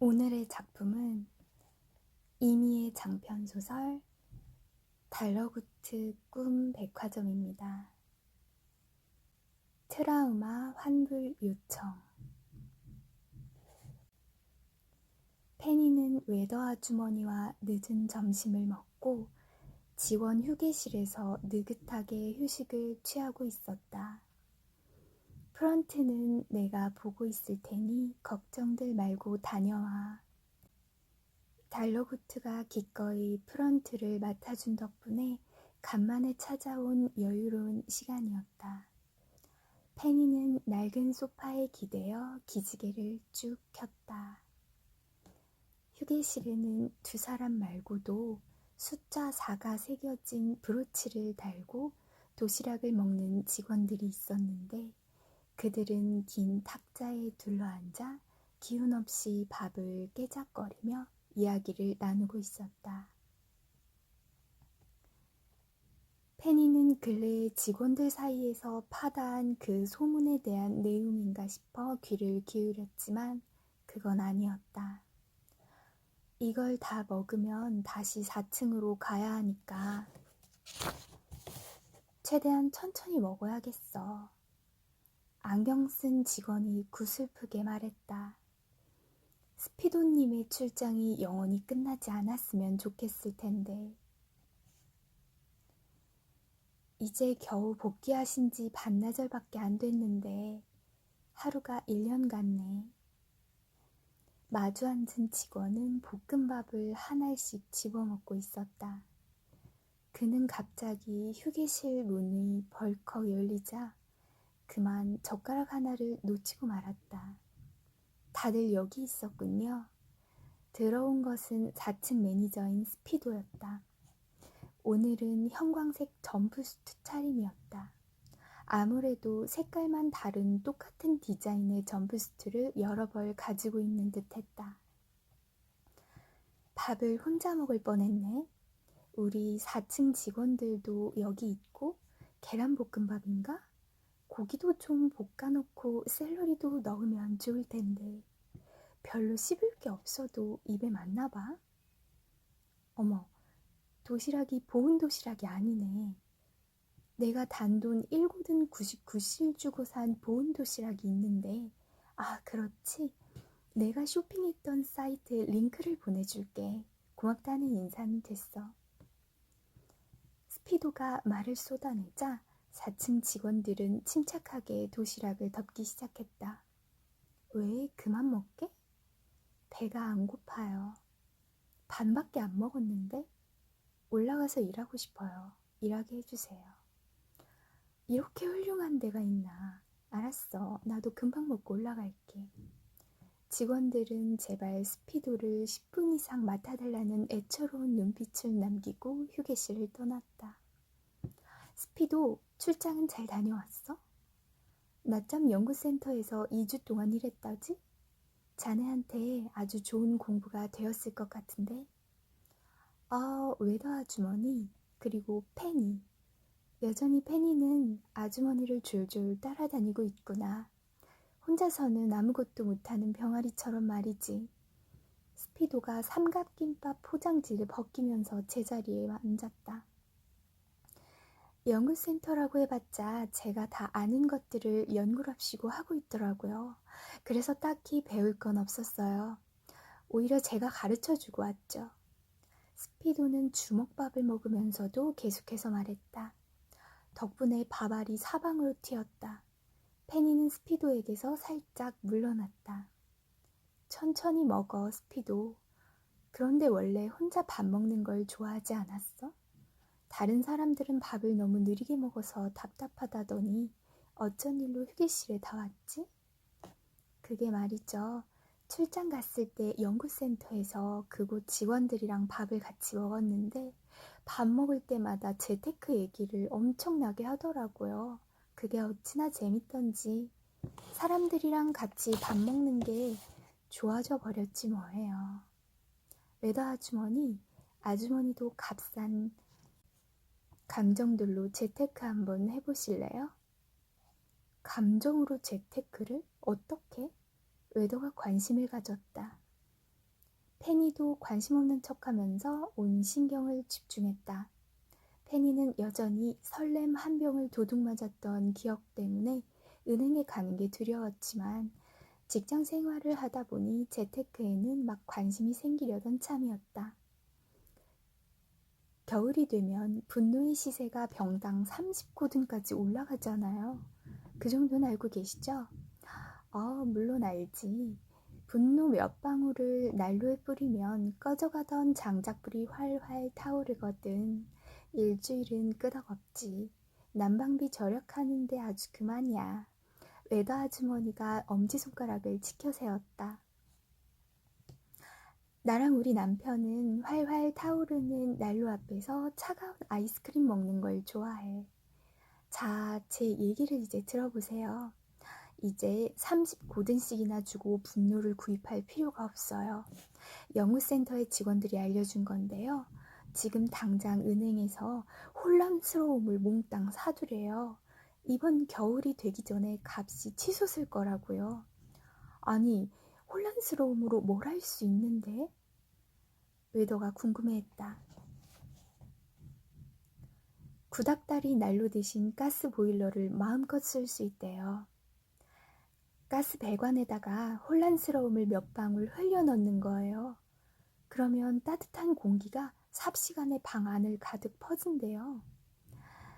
오늘의 작품은 이미의 장편 소설 달러구트 꿈 백화점입니다. 트라우마 환불 요청 페니는 웨더 아주머니와 늦은 점심을 먹고 지원 휴게실에서 느긋하게 휴식을 취하고 있었다. 프런트는 내가 보고 있을 테니 걱정들 말고 다녀와. 달러구트가 기꺼이 프런트를 맡아준 덕분에 간만에 찾아온 여유로운 시간이었다. 페니는 낡은 소파에 기대어 기지개를 쭉 켰다. 휴게실에는 두 사람 말고도 숫자 4가 새겨진 브로치를 달고 도시락을 먹는 직원들이 있었는데 그들은 긴 탁자에 둘러앉아 기운 없이 밥을 깨작거리며 이야기를 나누고 있었다. 페니는 근래에 직원들 사이에서 파다한 그 소문에 대한 내용인가 싶어 귀를 기울였지만 그건 아니었다. 이걸 다 먹으면 다시 4층으로 가야 하니까 최대한 천천히 먹어야겠어. 안경 쓴 직원이 구슬프게 말했다. 스피도님의 출장이 영원히 끝나지 않았으면 좋겠을 텐데. 이제 겨우 복귀하신 지 반나절밖에 안 됐는데 하루가 1년 같네. 마주 앉은 직원은 볶음밥을 한 알씩 집어먹고 있었다. 그는 갑자기 휴게실 문이 벌컥 열리자 그만 젓가락 하나를 놓치고 말았다. 다들 여기 있었군요. 들어온 것은 4층 매니저인 스피도였다. 오늘은 형광색 점프수트 차림이었다. 아무래도 색깔만 다른 똑같은 디자인의 점프수트를 여러 벌 가지고 있는 듯 했다. 밥을 혼자 먹을 뻔했네. 우리 4층 직원들도 여기 있고 계란볶음밥인가? 고기도 좀 볶아놓고 샐러리도 넣으면 좋을 텐데 별로 씹을 게 없어도 입에 맞나 봐. 어머, 도시락이 보은 도시락이 아니네. 내가 단돈 1고든 99실 주고 산 보은 도시락이 있는데 아 그렇지 내가 쇼핑했던 사이트 링크를 보내줄게 고맙다는 인사는 됐어 스피도가 말을 쏟아내자 4층 직원들은 침착하게 도시락을 덮기 시작했다 왜 그만 먹게? 배가 안 고파요 반밖에 안 먹었는데 올라가서 일하고 싶어요 일하게 해주세요 이렇게 훌륭한 데가 있나. 알았어. 나도 금방 먹고 올라갈게. 직원들은 제발 스피도를 10분 이상 맡아달라는 애처로운 눈빛을 남기고 휴게실을 떠났다. 스피도, 출장은 잘 다녀왔어? 낮잠 연구센터에서 2주 동안 일했다지? 자네한테 아주 좋은 공부가 되었을 것 같은데? 아, 웨더 아주머니, 그리고 페니, 여전히 페니는 아주머니를 줄줄 따라다니고 있구나. 혼자서는 아무것도 못하는 병아리처럼 말이지. 스피도가 삼각김밥 포장지를 벗기면서 제자리에 앉았다. 연구센터라고 해봤자 제가 다 아는 것들을 연구랍시고 하고 있더라고요. 그래서 딱히 배울 건 없었어요. 오히려 제가 가르쳐 주고 왔죠. 스피도는 주먹밥을 먹으면서도 계속해서 말했다. 덕분에 밥알이 사방으로 튀었다. 페니는 스피도에게서 살짝 물러났다. 천천히 먹어, 스피도. 그런데 원래 혼자 밥 먹는 걸 좋아하지 않았어? 다른 사람들은 밥을 너무 느리게 먹어서 답답하다더니 어쩐 일로 휴게실에 다 왔지? 그게 말이죠. 출장 갔을 때 연구센터에서 그곳 직원들이랑 밥을 같이 먹었는데 밥 먹을 때마다 재테크 얘기를 엄청나게 하더라고요. 그게 어찌나 재밌던지 사람들이랑 같이 밥 먹는 게 좋아져 버렸지 뭐예요. 외도 아주머니, 아주머니도 값싼 감정들로 재테크 한번 해보실래요? 감정으로 재테크를 어떻게? 외도가 관심을 가졌다. 페니도 관심 없는 척하면서 온 신경을 집중했다. 페니는 여전히 설렘 한 병을 도둑 맞았던 기억 때문에 은행에 가는 게 두려웠지만 직장 생활을 하다 보니 재테크에는 막 관심이 생기려던 참이었다. 겨울이 되면 분노의 시세가 병당 30고든까지 올라가잖아요. 그 정도는 알고 계시죠? 어, 물론 알지. 분노 몇 방울을 난로에 뿌리면 꺼져가던 장작불이 활활 타오르거든. 일주일은 끄덕없지. 난방비 절약하는데 아주 그만이야. 외다 아주머니가 엄지손가락을 치켜 세웠다. 나랑 우리 남편은 활활 타오르는 난로 앞에서 차가운 아이스크림 먹는 걸 좋아해. 자, 제 얘기를 이제 들어보세요. 이제 30고든씩이나 주고 분노를 구입할 필요가 없어요. 영우센터의 직원들이 알려준 건데요. 지금 당장 은행에서 혼란스러움을 몽땅 사두래요. 이번 겨울이 되기 전에 값이 치솟을 거라고요. 아니, 혼란스러움으로 뭘 할 수 있는데? 외도가 궁금해했다. 구닥다리 난로 대신 가스 보일러를 마음껏 쓸 수 있대요. 가스 배관에다가 혼란스러움을 몇 방울 흘려 넣는 거예요. 그러면 따뜻한 공기가 삽시간에 방 안을 가득 퍼진대요.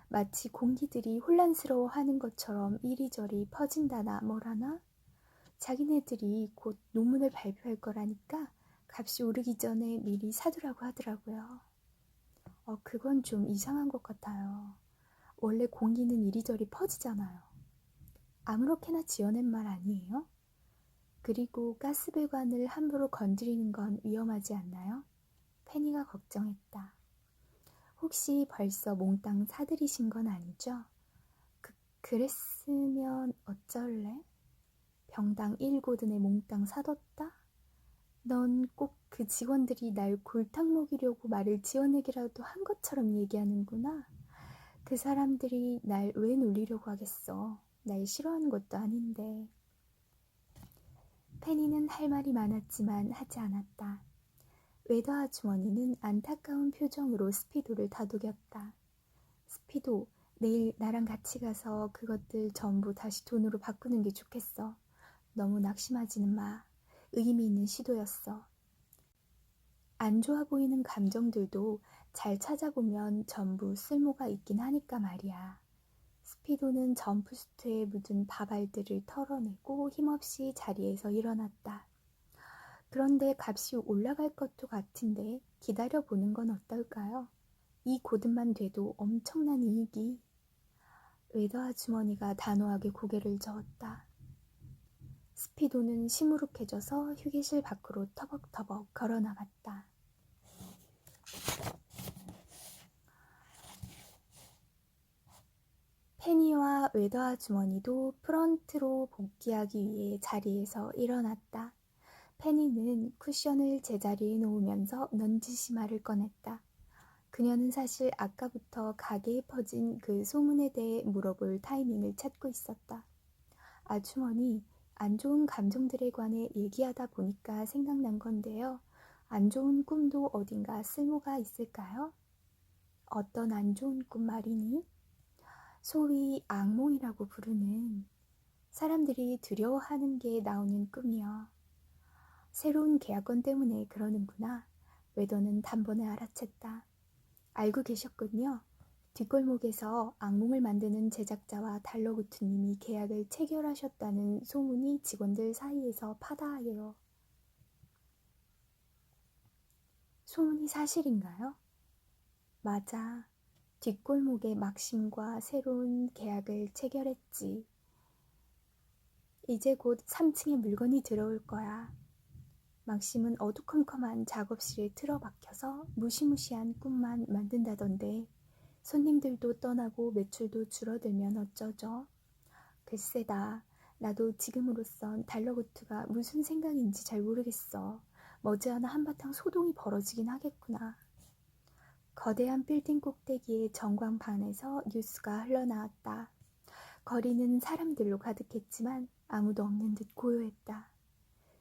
마치 공기들이 혼란스러워 하는 것처럼 이리저리 퍼진다나 뭐라나? 자기네들이 곧 논문을 발표할 거라니까 값이 오르기 전에 미리 사두라고 하더라고요. 어, 그건 좀 이상한 것 같아요. 원래 공기는 이리저리 퍼지잖아요. 아무렇게나 지어낸 말 아니에요? 그리고 가스배관을 함부로 건드리는 건 위험하지 않나요? 페니가 걱정했다. 혹시 벌써 몽땅 사들이신 건 아니죠? 그, 그랬으면 어쩔래? 병당 1고든에 몽땅 사뒀다? 넌 꼭 그 직원들이 날 골탕 먹이려고 말을 지어내기라도 한 것처럼 얘기하는구나. 그 사람들이 날 왜 놀리려고 하겠어. 날 싫어하는 것도 아닌데. 페니는 할 말이 많았지만 하지 않았다. 외도 아주머니는 안타까운 표정으로 스피도를 다독였다. 스피도, 내일 나랑 같이 가서 그것들 전부 다시 돈으로 바꾸는 게 좋겠어. 너무 낙심하지는 마. 의미 있는 시도였어. 안 좋아 보이는 감정들도 잘 찾아보면 전부 쓸모가 있긴 하니까 말이야. 스피도는 점프수트에 묻은 바발들을 털어내고 힘없이 자리에서 일어났다. 그런데 값이 올라갈 것도 같은데 기다려 보는 건 어떨까요? 이 고든만 돼도 엄청난 이익이. 웨더 아주머니가 단호하게 고개를 저었다. 스피도는 시무룩해져서 휴게실 밖으로 터벅터벅 걸어 나갔다. 페니와 웨더 아주머니도 프런트로 복귀하기 위해 자리에서 일어났다. 페니는 쿠션을 제자리에 놓으면서 넌지시 말을 꺼냈다. 그녀는 사실 아까부터 가게에 퍼진 그 소문에 대해 물어볼 타이밍을 찾고 있었다. 아주머니, 안 좋은 감정들에 관해 얘기하다 보니까 생각난 건데요. 안 좋은 꿈도 어딘가 쓸모가 있을까요? 어떤 안 좋은 꿈 말이니? 소위 악몽이라고 부르는 사람들이 두려워하는 게 나오는 꿈이요. 새로운 계약권 때문에 그러는구나. 외도는 단번에 알아챘다. 알고 계셨군요. 뒷골목에서 악몽을 만드는 제작자와 달러구트님이 계약을 체결하셨다는 소문이 직원들 사이에서 파다해요. 소문이 사실인가요? 맞아. 뒷골목에 막심과 새로운 계약을 체결했지. 이제 곧 3층에 물건이 들어올 거야. 막심은 어두컴컴한 작업실에 틀어박혀서 무시무시한 꿈만 만든다던데 손님들도 떠나고 매출도 줄어들면 어쩌죠? 글쎄다. 나도 지금으로선 달러고트가 무슨 생각인지 잘 모르겠어. 머지않아 한바탕 소동이 벌어지긴 하겠구나. 거대한 빌딩 꼭대기의 전광판에서 뉴스가 흘러나왔다. 거리는 사람들로 가득했지만 아무도 없는 듯 고요했다.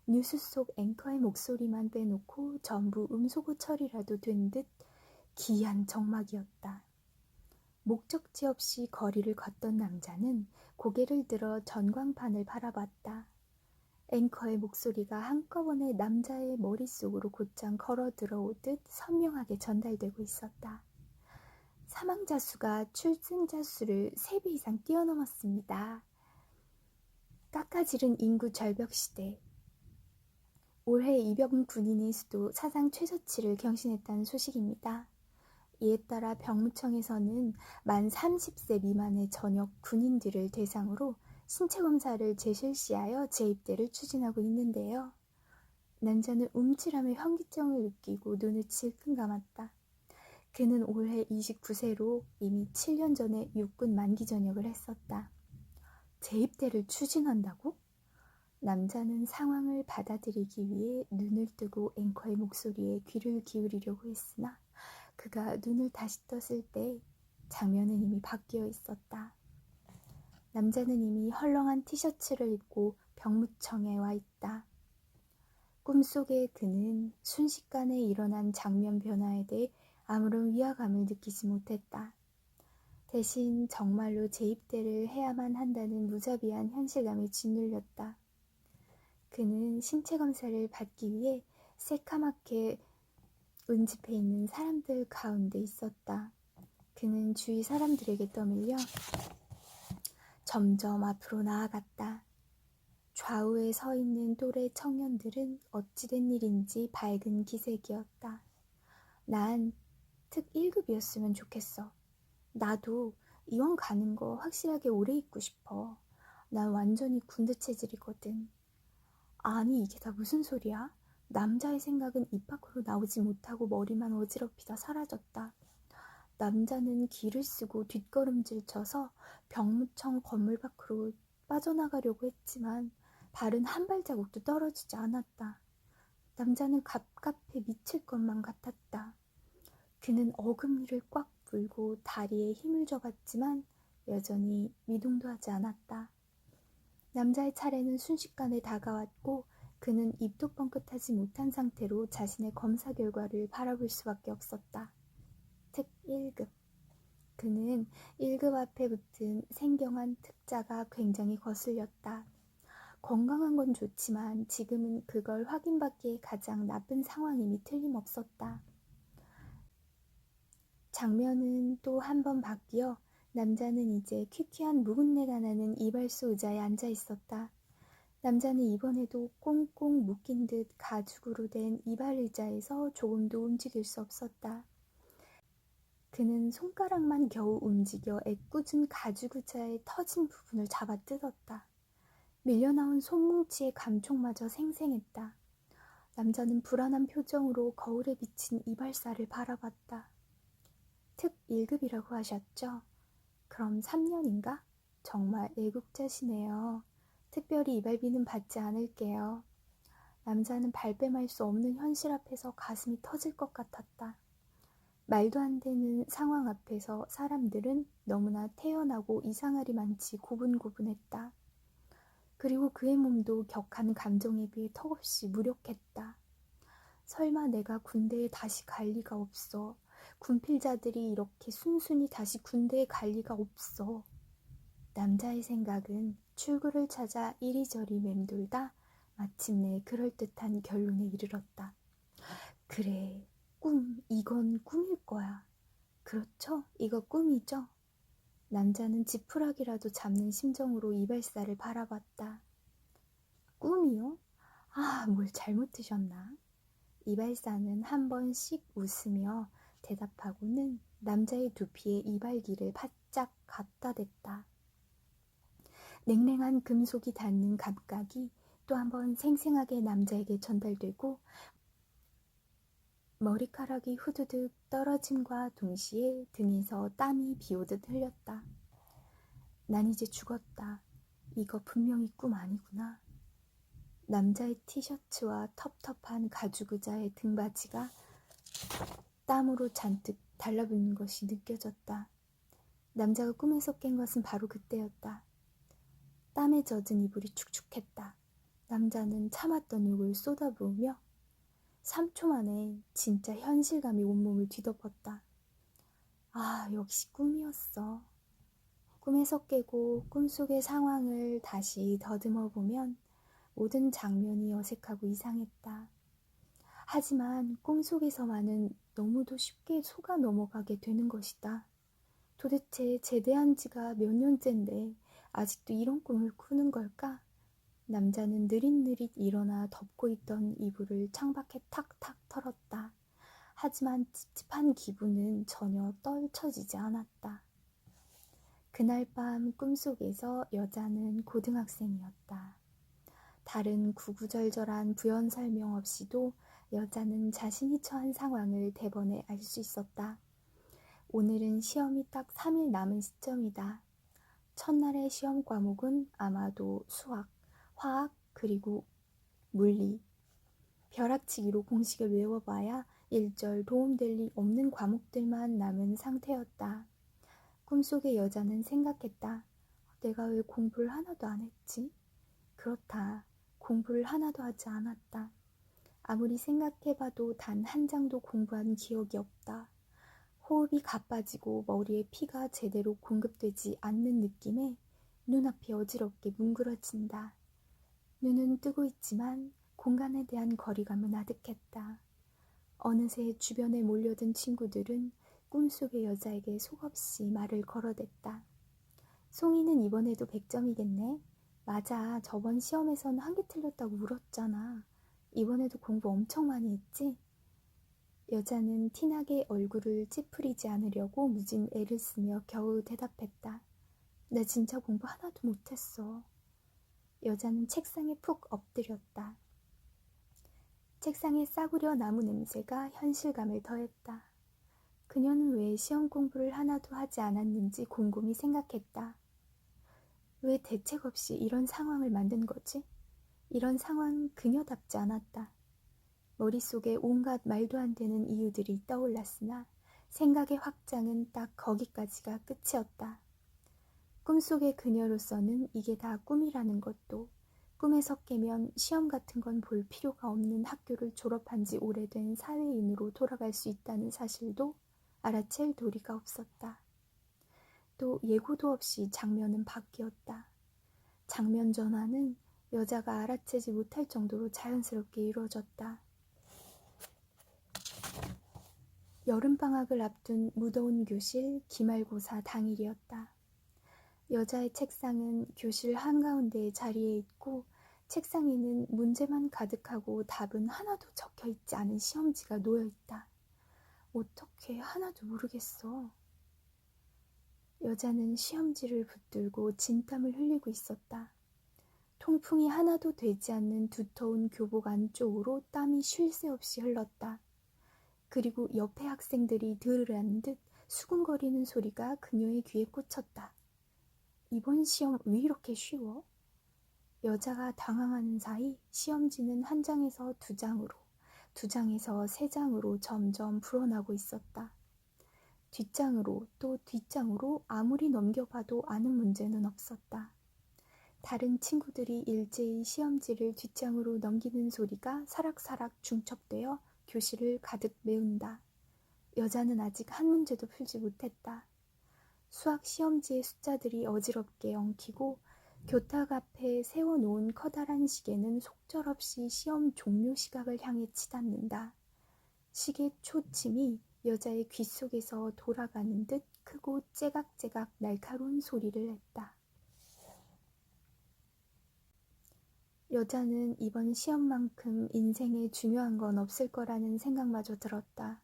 뉴스 속 앵커의 목소리만 빼놓고 전부 음소거 처리라도 된 듯 기이한 정막이었다. 목적지 없이 거리를 걷던 남자는 고개를 들어 전광판을 바라봤다. 앵커의 목소리가 한꺼번에 남자의 머릿속으로 곧장 걸어 들어오듯 선명하게 전달되고 있었다. 사망자 수가 출생자 수를 3배 이상 뛰어넘었습니다. 깎아지른 인구 절벽 시대. 올해 입영 군인의 수도 사상 최저치를 경신했다는 소식입니다. 이에 따라 병무청에서는 만 30세 미만의 전역 군인들을 대상으로 신체 검사를 재실시하여 재입대를 추진하고 있는데요. 남자는 움찔함에 현기증을 느끼고 눈을 질끈 감았다. 그는 올해 29세로 이미 7년 전에 육군 만기 전역을 했었다. 재입대를 추진한다고? 남자는 상황을 받아들이기 위해 눈을 뜨고 앵커의 목소리에 귀를 기울이려고 했으나 그가 눈을 다시 떴을 때 장면은 이미 바뀌어 있었다. 남자는 이미 헐렁한 티셔츠를 입고 병무청에 와 있다. 꿈속에 그는 순식간에 일어난 장면 변화에 대해 아무런 위화감을 느끼지 못했다. 대신 정말로 재입대를 해야만 한다는 무자비한 현실감이 짓눌렸다. 그는 신체 검사를 받기 위해 새카맣게 운집해 있는 사람들 가운데 있었다. 그는 주위 사람들에게 떠밀려 점점 앞으로 나아갔다. 좌우에 서 있는 또래 청년들은 어찌된 일인지 밝은 기색이었다. 난 특 1급이었으면 좋겠어. 나도 이원 가는 거 확실하게 오래 있고 싶어. 난 완전히 군대 체질이거든. 아니, 이게 다 무슨 소리야? 남자의 생각은 입 밖으로 나오지 못하고 머리만 어지럽히다 사라졌다. 남자는 길을 쓰고 뒷걸음질 쳐서 병무청 건물 밖으로 빠져나가려고 했지만 발은 한 발자국도 떨어지지 않았다. 남자는 갑갑해 미칠 것만 같았다. 그는 어금니를 꽉 물고 다리에 힘을 줘봤지만 여전히 미동도 하지 않았다. 남자의 차례는 순식간에 다가왔고 그는 입도 뻥끗하지 못한 상태로 자신의 검사 결과를 바라볼 수밖에 없었다. 특 1급. 그는 1급 앞에 붙은 생경한 특자가 굉장히 거슬렸다. 건강한 건 좋지만 지금은 그걸 확인받기에 가장 나쁜 상황임이 틀림없었다. 장면은 또 한 번 바뀌어 남자는 이제 퀴퀴한 묵은내가 나는 이발소 의자에 앉아 있었다. 남자는 이번에도 꽁꽁 묶인 듯 가죽으로 된 이발 의자에서 조금도 움직일 수 없었다. 그는 손가락만 겨우 움직여 애꿎은 가죽 의자의 터진 부분을 잡아 뜯었다. 밀려나온 손뭉치의 감촉마저 생생했다. 남자는 불안한 표정으로 거울에 비친 이발사를 바라봤다. 특 1급이라고 하셨죠? 그럼 3년인가? 정말 애국자시네요. 특별히 이발비는 받지 않을게요. 남자는 발뺌할 수 없는 현실 앞에서 가슴이 터질 것 같았다. 말도 안 되는 상황 앞에서 사람들은 너무나 태연하고 이상하리 많지 고분고분했다. 그리고 그의 몸도 격한 감정에 비해 턱없이 무력했다. 설마 내가 군대에 다시 갈 리가 없어. 군필자들이 이렇게 순순히 다시 군대에 갈 리가 없어. 남자의 생각은 출구를 찾아 이리저리 맴돌다 마침내 그럴듯한 결론에 이르렀다. 그래, 꿈, 이건 꿈일 거야. 그렇죠? 이거 꿈이죠? 남자는 지푸라기라도 잡는 심정으로 이발사를 바라봤다. 꿈이요? 아, 뭘 잘못 드셨나? 이발사는 한 번씩 웃으며 대답하고는 남자의 두피에 이발기를 바짝 갖다 댔다. 냉랭한 금속이 닿는 감각이 또 한번 생생하게 남자에게 전달되고 머리카락이 후두둑 떨어짐과 동시에 등에서 땀이 비오듯 흘렸다. 난 이제 죽었다. 이거 분명히 꿈 아니구나. 남자의 티셔츠와 텁텁한 가죽 의자의 등받이가 땀으로 잔뜩 달라붙는 것이 느껴졌다. 남자가 꿈에서 깬 것은 바로 그때였다. 땀에 젖은 이불이 축축했다. 남자는 참았던 욕을 쏟아부으며 3초 만에 진짜 현실감이 온몸을 뒤덮었다. 아, 역시 꿈이었어. 꿈에서 깨고 꿈속의 상황을 다시 더듬어 보면 모든 장면이 어색하고 이상했다. 하지만 꿈속에서만은 너무도 쉽게 속아 넘어가게 되는 것이다. 도대체 제대한 지가 몇 년째인데 아직도 이런 꿈을 꾸는 걸까? 남자는 느릿느릿 일어나 덮고 있던 이불을 창밖에 탁탁 털었다. 하지만 찝찝한 기분은 전혀 떨쳐지지 않았다. 그날 밤 꿈속에서 여자는 고등학생이었다. 다른 구구절절한 부연 설명 없이도 여자는 자신이 처한 상황을 대번에 알 수 있었다. 오늘은 시험이 딱 3일 남은 시점이다. 첫날의 시험 과목은 아마도 수학, 화학, 그리고 물리. 벼락치기로 공식을 외워봐야 일절 도움될 리 없는 과목들만 남은 상태였다. 꿈속의 여자는 생각했다. 내가 왜 공부를 하나도 안 했지? 그렇다. 공부를 하나도 하지 않았다. 아무리 생각해봐도 단 한 장도 공부한 기억이 없다. 호흡이 가빠지고 머리에 피가 제대로 공급되지 않는 느낌에 눈앞이 어지럽게 뭉그러진다. 눈은 뜨고 있지만 공간에 대한 거리감은 아득했다. 어느새 주변에 몰려든 친구들은 꿈속의 여자에게 속없이 말을 걸어댔다. 송이는 이번에도 100점이겠네. 맞아. 저번 시험에선 한 개 틀렸다고 울었잖아. 이번에도 공부 엄청 많이 했지? 여자는 티나게 얼굴을 찌푸리지 않으려고 무진 애를 쓰며 겨우 대답했다. 나 진짜 공부 하나도 못했어. 여자는 책상에 푹 엎드렸다. 책상에 싸구려 나무 냄새가 현실감을 더했다. 그녀는 왜 시험 공부를 하나도 하지 않았는지 곰곰이 생각했다. 왜 대책 없이 이런 상황을 만든 거지? 이런 상황 그녀답지 않았다. 머릿속에 온갖 말도 안 되는 이유들이 떠올랐으나 생각의 확장은 딱 거기까지가 끝이었다. 꿈속의 그녀로서는 이게 다 꿈이라는 것도 꿈에서 깨면 시험 같은 건 볼 필요가 없는 학교를 졸업한 지 오래된 사회인으로 돌아갈 수 있다는 사실도 알아챌 도리가 없었다. 또 예고도 없이 장면은 바뀌었다. 장면 전환은 여자가 알아채지 못할 정도로 자연스럽게 이루어졌다. 여름방학을 앞둔 무더운 교실 기말고사 당일이었다. 여자의 책상은 교실 한가운데에 자리에 있고 책상 에는 문제만 가득하고 답은 하나도 적혀 있지 않은 시험지가 놓여 있다. 어떻게 하나도 모르겠어. 여자는 시험지를 붙들고 진땀을 흘리고 있었다. 통풍이 하나도 되지 않는 두터운 교복 안쪽으로 땀이 쉴 새 없이 흘렀다. 그리고 옆에 학생들이 들으라는 듯 수군거리는 소리가 그녀의 귀에 꽂혔다. 이번 시험 왜 이렇게 쉬워? 여자가 당황하는 사이 시험지는 한 장에서 두 장으로, 두 장에서 세 장으로 점점 불어나고 있었다. 뒷장으로 또 뒷장으로 아무리 넘겨봐도 아는 문제는 없었다. 다른 친구들이 일제히 시험지를 뒷장으로 넘기는 소리가 사락사락 중첩되어 교실을 가득 메운다. 여자는 아직 한 문제도 풀지 못했다. 수학 시험지의 숫자들이 어지럽게 엉키고 교탁 앞에 세워놓은 커다란 시계는 속절없이 시험 종료 시각을 향해 치닫는다. 시계 초침이 여자의 귀 속에서 돌아가는 듯 크고 째각째각 날카로운 소리를 냈다. 여자는 이번 시험만큼 인생에 중요한 건 없을 거라는 생각마저 들었다.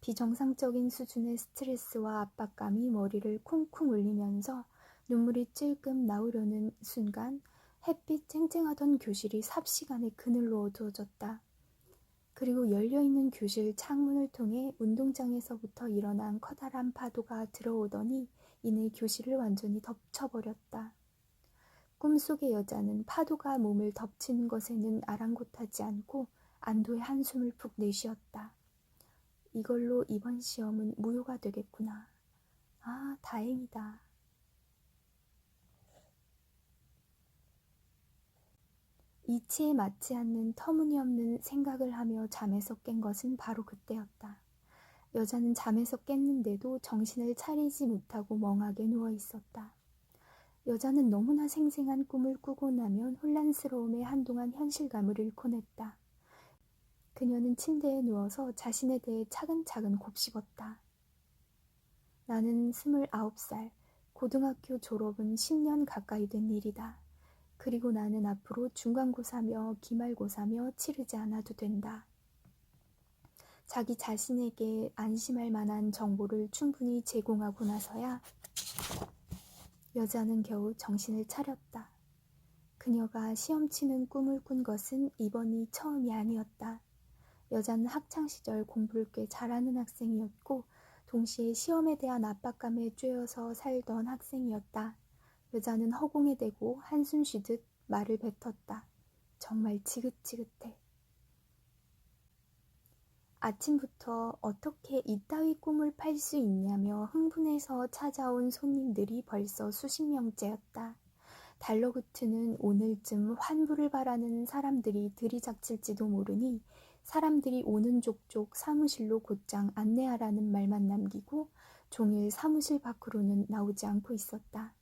비정상적인 수준의 스트레스와 압박감이 머리를 쿵쿵 울리면서 눈물이 찔끔 나오려는 순간 햇빛 쨍쨍하던 교실이 삽시간에 그늘로 어두워졌다. 그리고 열려있는 교실 창문을 통해 운동장에서부터 일어난 커다란 파도가 들어오더니 이내 교실을 완전히 덮쳐버렸다. 꿈속의 여자는 파도가 몸을 덮치는 것에는 아랑곳하지 않고 안도의 한숨을 푹 내쉬었다. 이걸로 이번 시험은 무효가 되겠구나. 아, 다행이다. 이치에 맞지 않는 터무니없는 생각을 하며 잠에서 깬 것은 바로 그때였다. 여자는 잠에서 깼는데도 정신을 차리지 못하고 멍하게 누워 있었다. 여자는 너무나 생생한 꿈을 꾸고 나면 혼란스러움에 한동안 현실감을 잃곤 했다. 그녀는 침대에 누워서 자신에 대해 차근차근 곱씹었다. 나는 스물아홉 살, 고등학교 졸업은 10년 가까이 된 일이다. 그리고 나는 앞으로 중간고사며 기말고사며 치르지 않아도 된다. 자기 자신에게 안심할 만한 정보를 충분히 제공하고 나서야 여자는 겨우 정신을 차렸다. 그녀가 시험 치는 꿈을 꾼 것은 이번이 처음이 아니었다. 여자는 학창시절 공부를 꽤 잘하는 학생이었고, 동시에 시험에 대한 압박감에 쬐어서 살던 학생이었다. 여자는 허공에 대고 한숨 쉬듯 말을 뱉었다. 정말 지긋지긋해. 아침부터 어떻게 이따위 꿈을 팔 수 있냐며 흥분해서 찾아온 손님들이 벌써 수십 명째였다. 달러구트는 오늘쯤 환불을 바라는 사람들이 들이닥칠지도 모르니 사람들이 오는 족족 사무실로 곧장 안내하라는 말만 남기고 종일 사무실 밖으로는 나오지 않고 있었다.